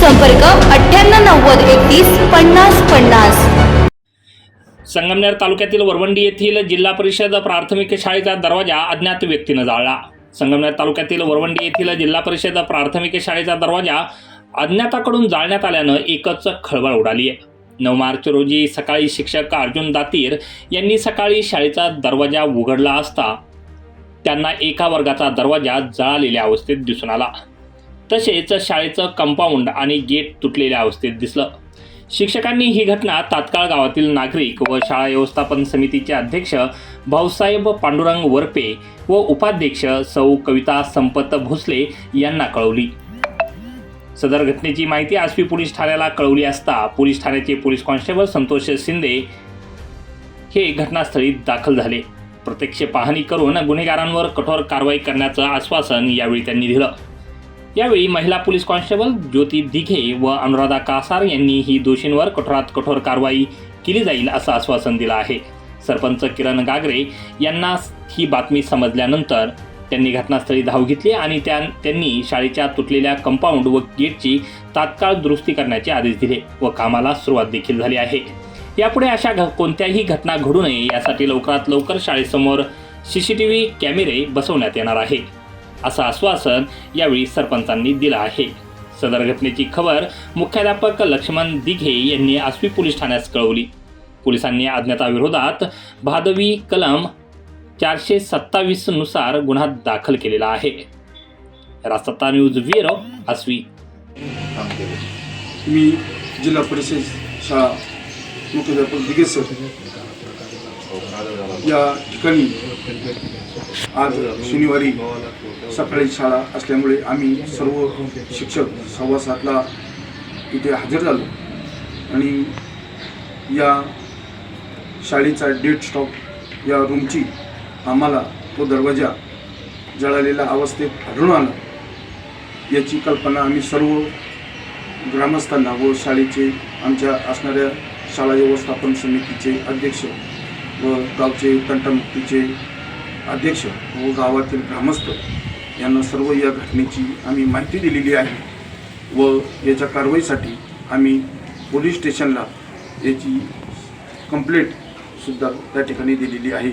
संपर्क अठ्ठ्याण्णव नव्वद एकतीस पन्नास पन्नास. संगमनेर तालुक्यातील वरवंडी येथील जिल्हा परिषद प्राथमिक शाळेचा दरवाजा अज्ञात व्यक्तीनं जाळला. संगमनेर तालुक्यातील वरवंडी येथील जिल्हा परिषद प्राथमिक शाळेचा दरवाजा अज्ञाताकडून जाळण्यात आल्यानं एकच खळबळ उडाली आहे. नऊ मार्च रोजी सकाळी शिक्षक अर्जुन दातीर यांनी सकाळी शाळेचा दरवाजा उघडला असता त्यांना एका वर्गाचा दरवाजा जळालेल्या अवस्थेत दिसून आला. तसेच शाळेचं कंपाऊंड आणि गेट तुटलेल्या अवस्थेत दिसलं. शिक्षकांनी ही घटना तात्काळ गावातील नागरिक व शाळा व्यवस्थापन समितीचे अध्यक्ष भाऊसाहेब पांडुरंग वरपे व उपाध्यक्ष सौ कविता संपत भोसले यांना कळवली. सदर घटनेची माहिती आसवी पोलीस ठाण्याला कळवली असता पोलीस ठाण्याचे पोलीस कॉन्स्टेबल संतोष शिंदे हे घटनास्थळी दाखल झाले. प्रत्यक्ष पाहणी करून गुन्हेगारांवर कठोर कारवाई करण्याचं आश्वासन यावेळी त्यांनी दिलं. यावेळी महिला पोलीस कॉन्स्टेबल ज्योती दिघे व अनुराधा कासार यांनी ही दोषींवर कठोरात कठोर कारवाई केली जाईल असं आश्वासन दिलं आहे. सरपंच किरण गागरे यांना ही बातमी समजल्यानंतर त्यांनी घटनास्थळी धाव घेतली आणि त्या त्यांनी शाळेच्या तुटलेल्या कंपाऊंड व गेटची तात्काळ दुरुस्ती करण्याचे आदेश दिले व कामाला सुरुवात देखील झाली आहे. यापुढे अशा घ कोणत्याही घटना घडू नये यासाठी लवकरात लवकर शाळेसमोर सी सी टी व्ही कॅमेरे बसवण्यात येणार आहे. असं आश्वासन यावेळी सरपंचांनी दिलं आहे. सदर घटनेची खबर मुख्याध्यापक लक्ष्मण दिघे यांनी आसवी पोलीस ठाण्यास कळवली. पोलिसांनी अज्ञाताविरोधात भादवी कलम चारशे सत्तावीसनुसार गुन्हा दाखल केलेला आहे. राजसत्ता न्यूज ब्युरो आसवी. मी जिल्हा परिषद शाळा मुख्याध्यापक दिघे सर. या ठिकाणी आज शनिवारी सकाळी शाळा असल्यामुळे आम्ही सर्व शिक्षक सव्वा सातला इथे हजर झालो. आणि या शाळेचा डेट स्टॉप या रूमची आम्हाला तो दरवाजा जळालेल्या अवस्थेत आढळून आला. याची कल्पना आम्ही सर्व ग्रामस्थांना व शाळेचे आमच्या असणाऱ्या शाळा व्यवस्थापन समितीचे अध्यक्ष व गावचे तंटामुक्तीचे अध्यक्ष व गावातील ग्रामस्थ यांना सर्व या घटनेची आम्ही माहिती दिलेली आहे व याच्या कारवाईसाठी आम्ही पोलीस स्टेशनला याची कंप्लेंटसुद्धा त्या ठिकाणी दिलेली आहे.